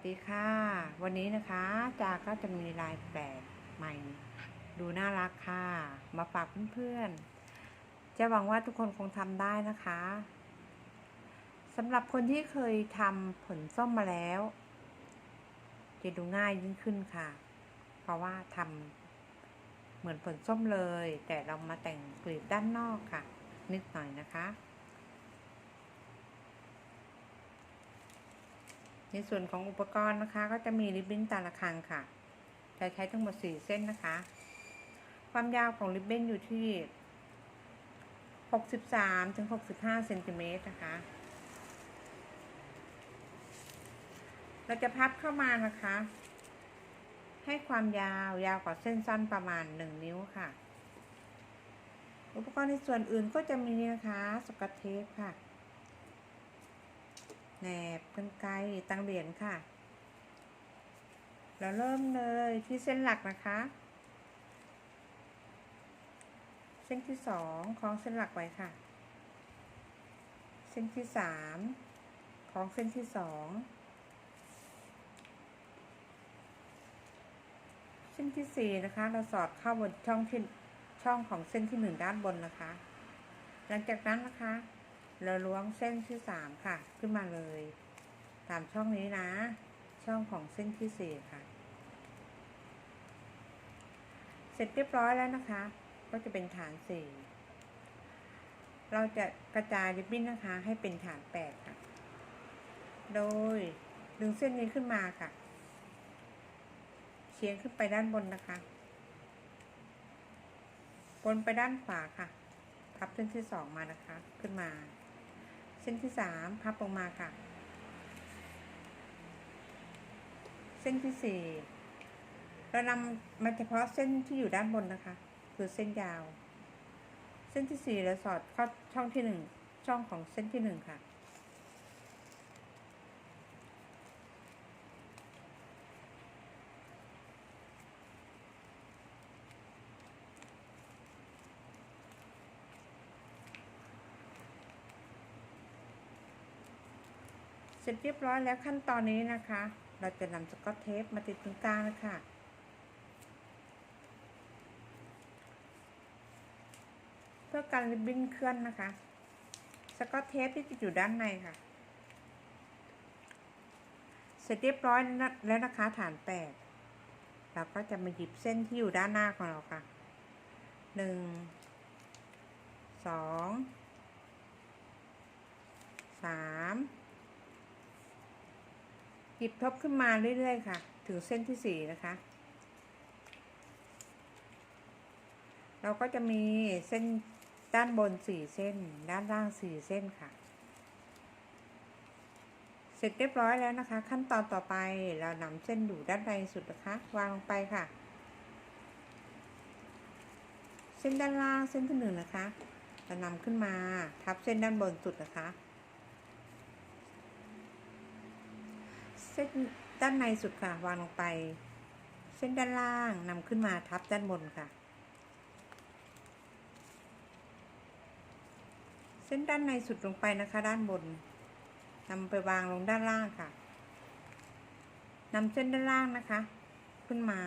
วัสดีค่ะ วันนี้นะคะจากก็จะมีลายแปลกใหม่ ดูน่ารักค่ะ มาฝากเพื่อนๆ จะหวังว่าทุกคนคงทำได้นะคะสำหรับคนที่เคยทำผลส้มมาแล้ว จะดูง่ายยิ่งขึ้นค่ะ เพราะว่าทำเหมือนผลส้มเลย แต่เรามาแต่งกลีบด้านนอกค่ะ นิดหน่อยนะคะ ในส่วนของอุปกรณ์นะคะ ก็จะมีริบบิ้นตาละครังค่ะจะใช้ทั้งหมด 4 เส้นนะคะ ความยาวของริบบิ้นอยู่ที่ 63ถึง65เซนติเมตรนะคะ เราจะพับเข้ามานะคะ ให้ความยาวยาวกว่าเส้นสั้นประมาณ 1 นิ้วค่ะ อุปกรณ์ในส่วนอื่นก็จะมีนะคะสกอตเทปค่ะ แหนบกันไกลตังเหรียญค่ะ เราเริ่มเลยที่เส้นหลักนะคะ เส้นที่สองคล้องเส้นหลักไว้ค่ะ เส้นที่สามคล้องเส้นที่สองเส้นที่สี่นะคะ เราสอดเข้าบนช่องที่ช่องของเส้นที่หนึ่งด้านบนนะคะ หลังจากนั้นนะคะ เราล้วงเส้นที่สามค่ะ ขึ้นมาเลยตามช่องนี้นะ ช่องของเส้นที่สี่ค่ะ เสร็จเรียบร้อยแล้วนะคะ ก็จะเป็นฐานสี่เราจะกระจายริบบิ้นนะคะ ให้เป็นฐานแปดค่ะ โดยดึงเส้นนี้ขึ้นมาค่ะเฉียงขึ้นไปด้านบนนะคะ บนไปด้านขวาค่ะ พับเส้นที่สองมานะคะ ขึ้นมา ส้นที่สามพับลงมาค่ะ เส้นที่สี่เรานำมาเฉพาะเส้นที่อยู่ด้านบนนะคะ คือเส้นยาว เส้นที่สี่เราสอดเข้าช่องที่หนึ่งช่องของเส้นที่หนึ่งค่ะ ร็จเรียบร้อยแล้วขั้นตอนนี้นะคะ เราจะนำสกอตเทปมาติดตรงกลางนะคะเพื่อการริบบิ้นเคลื่อนนะคะ สกอตเทปที่ติดอยู่ด้านในค่ะ เสร็จเรียบร้อยแล้วนะคะฐานแปดเราก็จะมาหยิบเส้นที่อยู่ด้านหน้าของเราค่ะหนึ่งสองสาม หยิบทบขึ้นมาเรื่อยๆค่ะ ถึงเส้นที่สี่นะคะ เราก็จะมีเส้นด้านบนสี่เส้น ด้านล่างสี่เส้นค่ะ เสร็จเรียบร้อยแล้วนะคะ ขั้นตอนต่อไปเรานำเส้นอยู่ด้านในสุดนะคะ วางลงไปค่ะ เส้นด้านล่างเส้นที่หนึ่งนะคะเรานำขึ้นมาทับเส้นด้านบนสุดนะคะ ส้นด้านในสุดค่ะ วางลงไป เส้นด้านล่างนำขึ้นมาทับด้านบนค่ะ เส้นด้านในสุดลงไปนะคะ ด้านบนนำไปวางลงด้านล่างค่ะนำเส้นด้านล่างนะคะ ขึ้นมา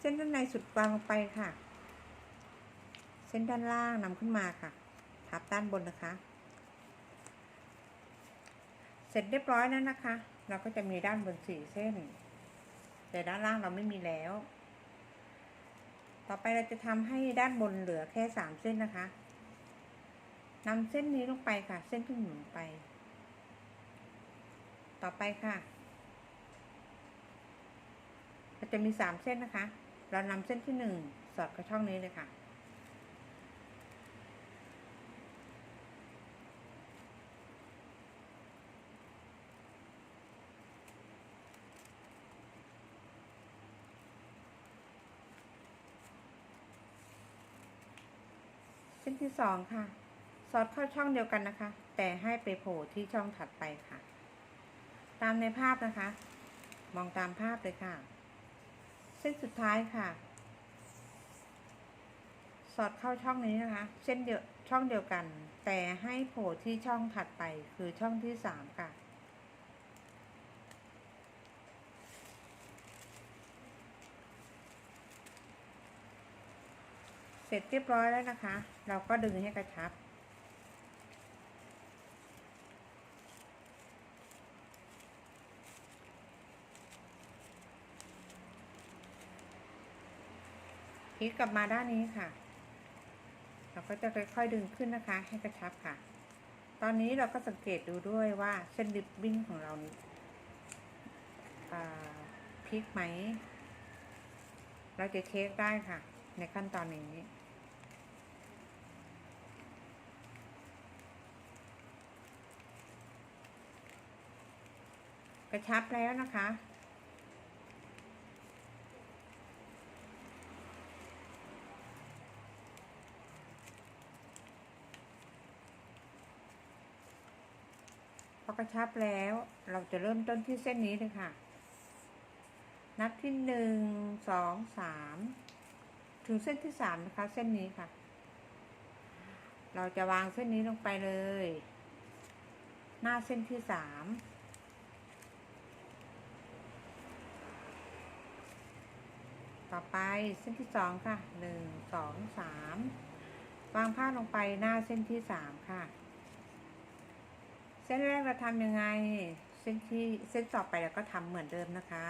เส้นด้านในสุดวางลงไปค่ะ เส้นด้านล่างนำขึ้นมาค่ะ ทับด้านบนนะคะ เสร็จเรียบร้อยแล้วนะคะ เราก็จะมีด้านบนสี่เส้น แต่ด้านล่างเราไม่มีแล้ว ต่อไปเราจะทำให้ด้านบนเหลือแค่สามเส้นนะคะนำเส้นนี้ลงไปค่ะ เส้นที่หมุนไป ต่อไปค่ะเราจะมีสามเส้นนะคะ เรานำเส้นที่หนึ่งสอดกับช่องนี้เลยค่ะ เส้นที่สองค่ะ สอดเข้าช่องเดียวกันนะคะ แต่ให้ไปโผล่ที่ช่องถัดไปค่ะ ตามในภาพนะคะ มองตามภาพเลยค่ะ เส้นสุดท้ายค่ะ สอดเข้าช่องนี้นะคะ เส้นเดียวช่องเดียวกัน แต่ให้โผล่ที่ช่องถัดไปคือช่องที่สามค่ะ เสร็จเรียบร้อยแล้วนะคะ เราก็ดึงให้กระชับ พลิกกลับมาด้านนี้ค่ะ เราก็จะค่อยๆดึงขึ้นนะคะ ให้กระชับค่ะ ตอนนี้เราก็สังเกตดูด้วยว่าเส้นริบบิ้นของเรานี้พลิกไหม เราจะเช็คได้ค่ะ ในขั้นตอนนี้ กระชับแล้วนะคะ พอกระชับแล้วเราจะเริ่มต้นที่เส้นนี้เลยค่ะ นับที่หนึ่งสองสามถึงเส้นที่สามนะคะ เส้นนี้ค่ะ เราจะวางเส้นนี้ลงไปเลย หน้าเส้นที่สาม ต่อ ไปเส้นที่สองค่ะหนึ่งสองสามวางผ้าลงไปหน้าเส้นที่สามค่ะ เส้นแรกเราทำยังไง เส้นที่เส้นต่อไปเราก็ทำเหมือนเดิมนะคะ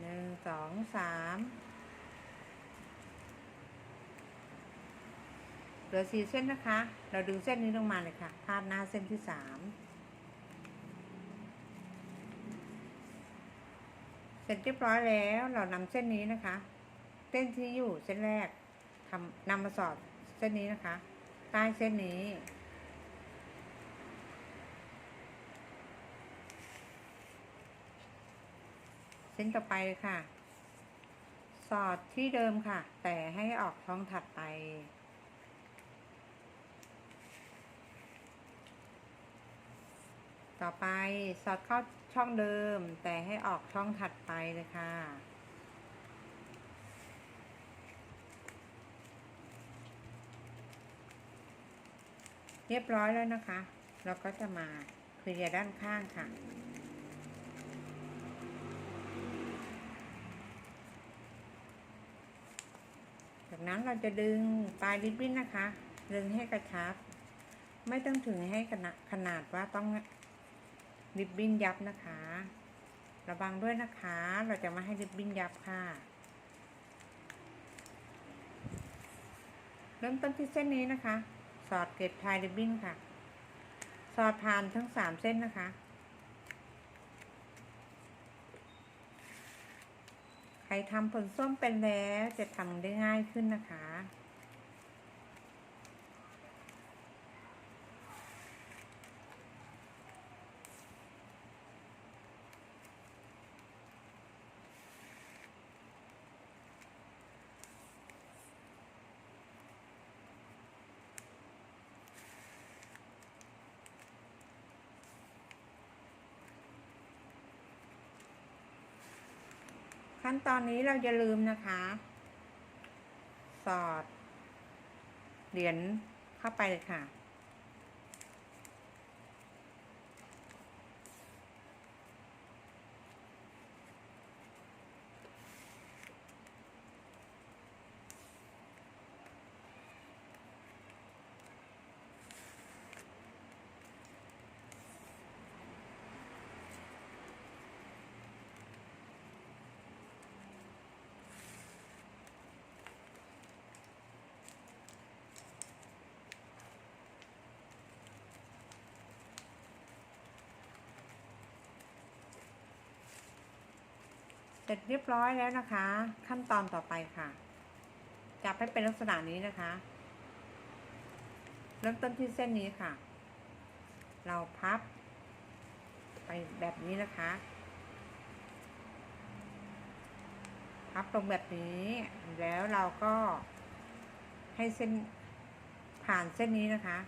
หนึ่งสองสามเหลือสี่เส้นนะคะ เราดึงเส้นนี้ลงมาเลยค่ะพาดหน้าเส้นที่สาม เส ร็จเรียบร้อยแล้วเรานำเส้นนี้นะคะ เส้นที่อยู่เส้นแรกทำนำมาสอดเส้นนี้นะคะ ใต้เส้นนี้เส้นต่อไปเลยค่ะ สอดที่เดิมค่ะ แต่ให้ออกช่องถัดไป ต่อไปสอดเข้า ช่องเดิม แต่ให้ออกช่องถัดไปเลยค่ะ เรียบร้อยแล้วนะคะ เราก็จะมาเคลียร์ด้านข้างค่ะจากนั้นเราจะดึงปลายริบบิ้นนะคะ ดึงให้กระชับ ไม่ต้องถึงให้ขนาดขนาดว่าต้อง ริบบิ้นยับนะคะ ระวังด้วยนะคะ เราจะมาให้ริบบิ้นยับค่ะ เริ่มต้นที่เส้นนี้นะคะ สอดเกล็ดพายริบบิ้นค่ะ สอดผ่านทั้งสามเส้นนะคะใครทำผลส้มเป็นแล้วจะทำได้ง่ายขึ้นนะคะ ขั้นตอนนี้เราจะลืมนะคะ สอด เหรียญเข้าไปเลยค่ะ ร็จเรียบร้อยแล้วนะคะ ขั้นตอนต่อไปค่ะ จับให้เป็นลักษณะนี้นะคะ เริ่มต้นที่เส้นนี้ค่ะ เราพับ ไปแบบนี้นะคะ พับลงแบบนี้ แล้วเราก็ให้เส้นผ่านเส้นนี้นะคะ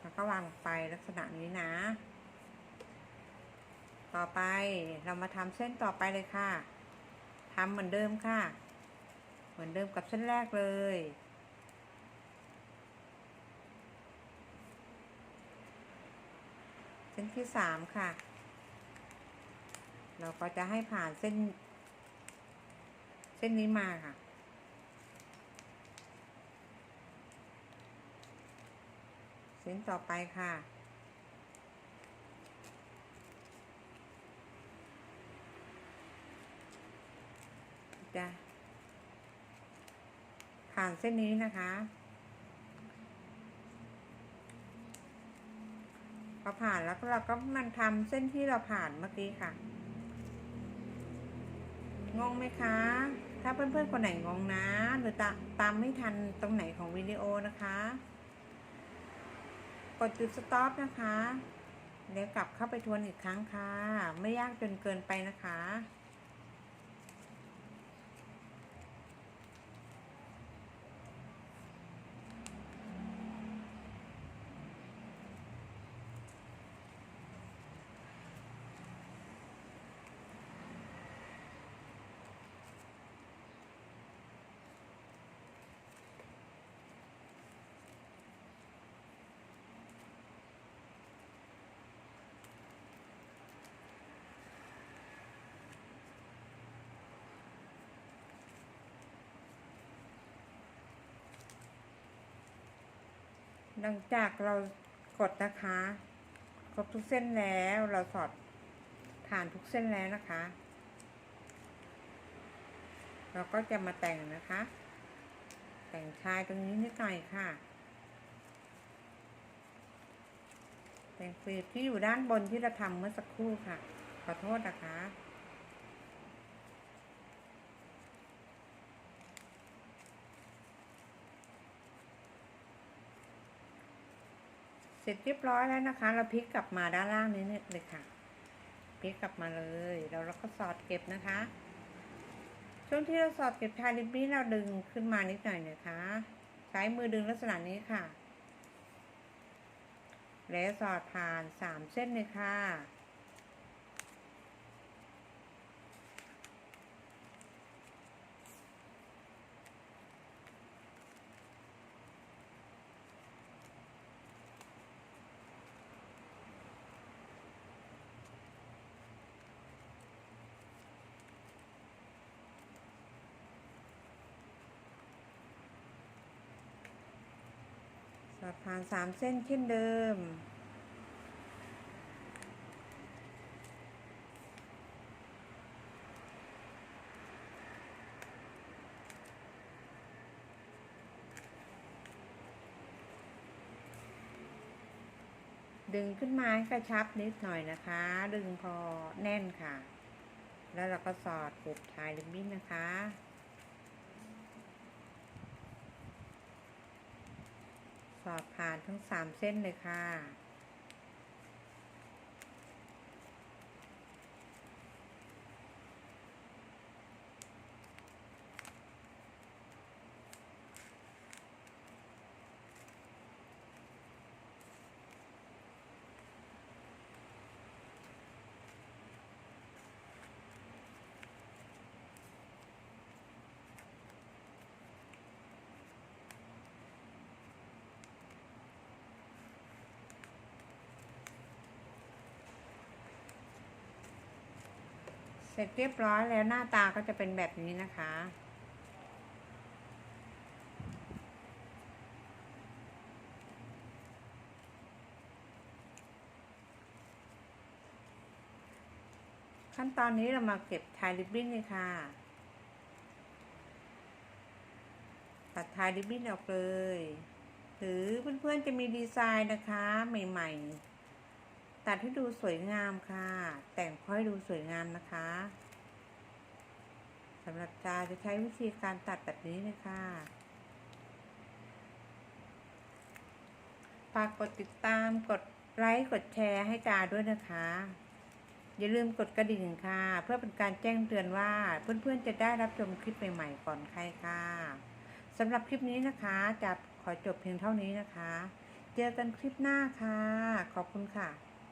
แล้วก็วางไปลักษณะนี้นะ ต่อไปเรามาทำเส้นต่อไปเลยค่ะทำเหมือนเดิมค่ะ เหมือนเดิมกับเส้นแรกเลย เส้นที่สามค่ะ เราก็จะให้ผ่านเส้น เส้นนี้มาค่ะเส้นต่อไปค่ะ จะผ่านเส้นนี้นะคะพอผ่านแล้วเราก็มันทำเส้นที่เราผ่านเมื่อกี้ค่ะงงไหมคะ ถ้าเพื่อนๆคนไหนงงนะ หรือตาตามไม่ทันตรงไหนของวิดีโอนะคะ กดจุดสต็อปนะคะแล้วกลับเข้าไปทวนอีกครั้งค่ะ ไม่ยากจนเกินไปนะคะ หลังจากเรากดนะคะครบทุกเส้นแล้วเราสอดผ่านทุกเส้นแล้วนะคะ เราก็จะมาแต่งนะคะ แต่งชายตรงนี้นิดหน่อยค่ะ แต่งฟีบที่อยู่ด้านบนที่เราทำเมื่อสักครู่ค่ะ ขอโทษนะคะ ร็จเรียบร้อยแล้วนะคะ เราพลิกกลับมาด้านล่างนี้เนี่ยเลยค่ะพลิกกลับมาเลยแล้วเราก็สอดเก็บนะคะ ช่วงที่เราสอดเก็บชายริบบี้เราดึงขึ้นมานิดหน่อยนะคะ ใช้มือดึงลักษณะนี้ค่ะ แล้วสอดผ่านสามเส้นเลยค่ะ สอดผ่านสามเส้นเช่นเดิม ดึงขึ้นมาให้กระชับนิดหน่อยนะคะ ดึงพอแน่นค่ะ แล้วเราก็สอดเก็บชายริบบิ้นนะคะ อบผ่านทั้งสามเส้นเลยค่ะ ร็จเรียบร้อยแล้วหน้าตาก็จะเป็นแบบนี้นะคะ ขั้นตอนนี้เรามาเก็บทายริบบิ้นเลยค่ะ ตัดทายริบบิ้นออกเลย หรือเพื่อนๆจะมีดีไซน์นะคะใหม่ๆ ตัดให้ดูสวยงามค่ะ แต่งค่อยดูสวยงามนะคะสำหรับจาจะใช้วิธีการตัดแบบนี้เลยค่ะฝากกดติดตามกดไลค์กดแชร์ให้จาด้วยนะคะ อย่าลืมกดกระดิ่งค่ะ เพื่อเป็นการแจ้งเตือนว่า เพื่อนๆจะได้รับชมคลิปใหม่ๆก่อนใครค่ะสำหรับคลิปนี้นะคะจะขอจบเพียงเท่านี้นะคะ เจอกันคลิปหน้าค่ะ ขอบคุณค่ะ